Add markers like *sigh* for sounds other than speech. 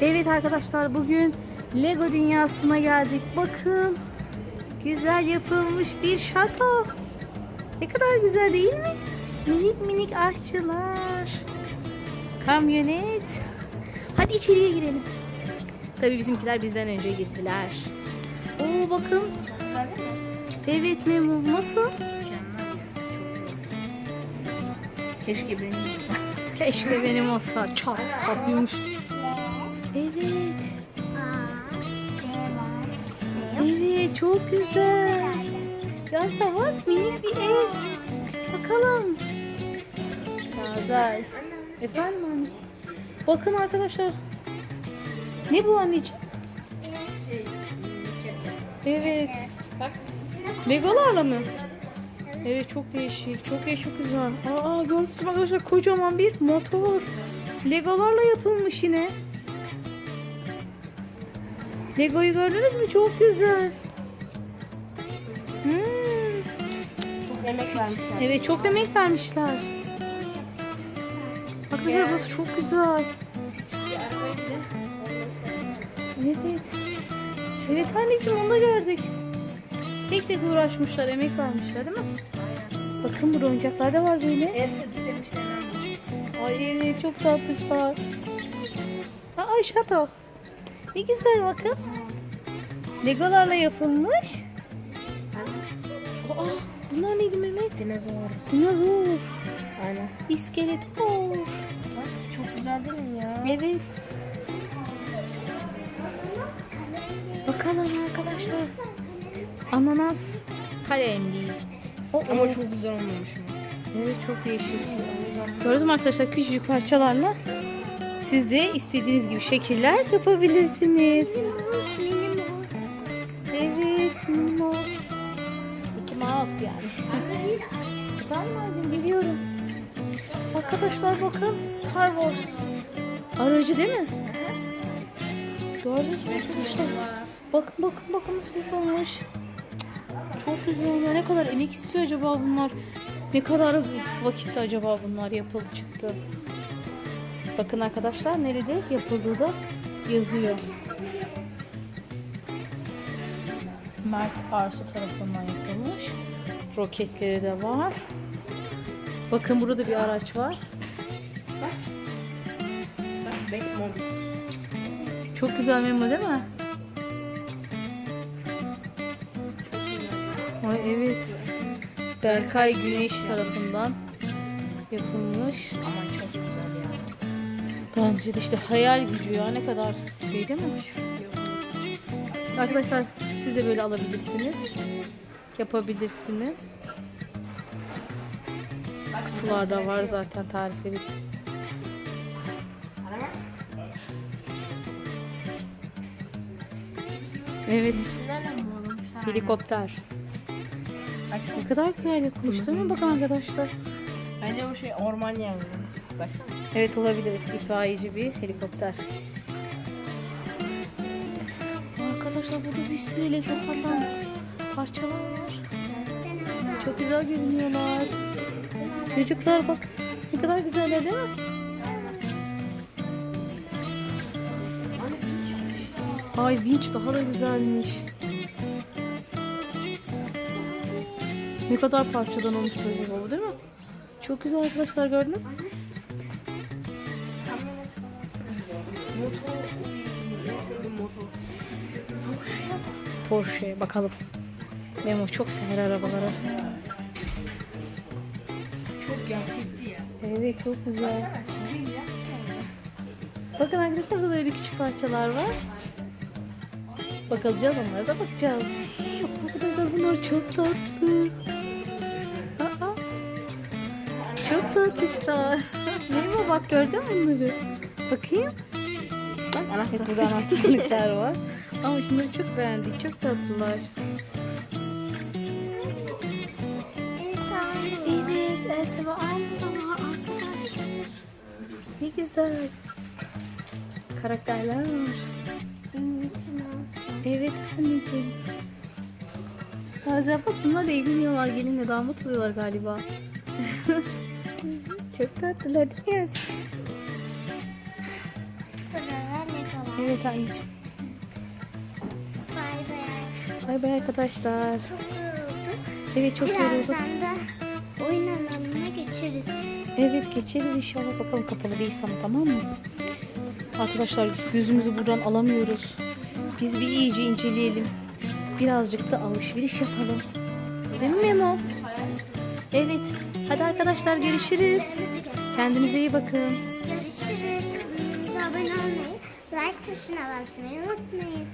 Evet arkadaşlar bugün Lego dünyasına geldik. Bakın güzel yapılmış bir şato. Ne kadar güzel değil mi? Minik minik ahçılar. Kamyonet. Hadi içeriye girelim. Tabii bizimkiler bizden önce girdiler. Oo bakın. Evet Memo nasıl? Keşke benim olsa. Keşke benim olsa. Çok tatlıymış. Evet. Evet çok güzel. Yazda var minik bir ev. Bakalım. Güzel. Efendim anne. Bakın arkadaşlar. Ne bu anneciğim? Evet. Bak. Legolarla mı? Evet çok değişik. Çok değişik güzel. Aa gördünüz mü arkadaşlar kocaman bir motor. Legolarla yapılmış yine. Legoyu gördünüz mü? Çok güzel. Hmm. Çok emek vermişler. Evet çok emek vermişler. Arkadaşlar burası çok güzel. Evet. Evet anneciğim onu da gördük. Tek tek uğraşmışlar, emek vermişler değil mi? Bakın burada oyuncaklar da var böyle. Sevdiklerim işte Ay çok tatlışlar. Aa, şato. Ne güzel bakın. Legolarla yapılmış. Aa, bunlar neydi Mehmet? Dinozor. Dinozor. Aynen. İskeletor. Bak çok güzel değil mi ya? Evet. Bakalım arkadaşlar. Ananas kalem değil. O, Ama çok güzel olmamış mı? Evet çok değişik. Gördünüz mü arkadaşlar küçücük parçalarla siz de istediğiniz gibi şekiller yapabilirsiniz. Evet, Mouse. Mickey Mouse yani. Ben vardım biliyorum. Arkadaşlar bakın Star Wars. Aracı değil mi? Gördünüz mü arkadaşlar? Bakın bakın bakın nasıl yapılmış. Çok güzel ya. Ne kadar emek istiyor acaba bunlar? Ne kadar vakitte acaba bunlar yapıldı çıktı? Bakın arkadaşlar nerede yapıldığı da yazıyor. Mert Arsu tarafından yapılmış. Roketleri de var. Bakın burada bir araç var. Çok güzel memo değil mi? Berkay Güneş tarafından yapılmış. Ama çok güzel ya. Bence de işte hayal gücü ya ne kadar şey değil mi? Arkadaşlar siz de böyle alabilirsiniz. Yapabilirsiniz. Kutularda var zaten tarifleri. Evet helikopter. Ne kadar güzel yapılmış değil mi? Bakın arkadaşlar. Bence o şey orman yangını. Baksana. Evet olabilir. İtfaiyeci bir helikopter. Arkadaşlar burada bir sürü helikopterden parçalar var. Çok güzel görünüyorlar. Çocuklar bak ne kadar güzeller değil mi? Ay vinç daha da güzelmiş. Ne kadar parçadan olmuş acaba bu değil mi? Çok güzel arkadaşlar gördünüz mü? Porsche bakalım. Memo çok sever arabaları. Çok gerçekçi ya. Evet çok güzel. Bakın arkadaşlar burada öyle küçük parçalar var. Bakacağız onlara da bakacağız. Arkadaşlar bunlar çok tatlı. Çok tatlışlar. Memo bak gördün mü bunları? Bakayım. Bak anahtar. Burada anahtarlıklar var. Ama şunları çok beğendik. Çok tatlılar. Evet Elsa var arkadaşlar. Ne güzel. Karakterler var. Evet anneciğim. Bazen bak bunlar da evleniyorlar. Gelinle damat oluyorlar galiba. *laughs* Çok tatlılar değil mi? Evet anneciğim. Bay bay. Bay bay arkadaşlar. Evet çok yorulduk. Birazdan da oyun alanına geçeriz. Evet geçeriz inşallah. Bakalım kapalı değil sana tamam mı? Arkadaşlar gözümüzü buradan alamıyoruz. Biz bir iyice inceleyelim. Birazcık da alışveriş yapalım. Değil mi Memo? Evet. Hadi arkadaşlar görüşürüz. Kendinize iyi bakın. Görüşürüz. Abone olmayı, like tuşuna basmayı unutmayın.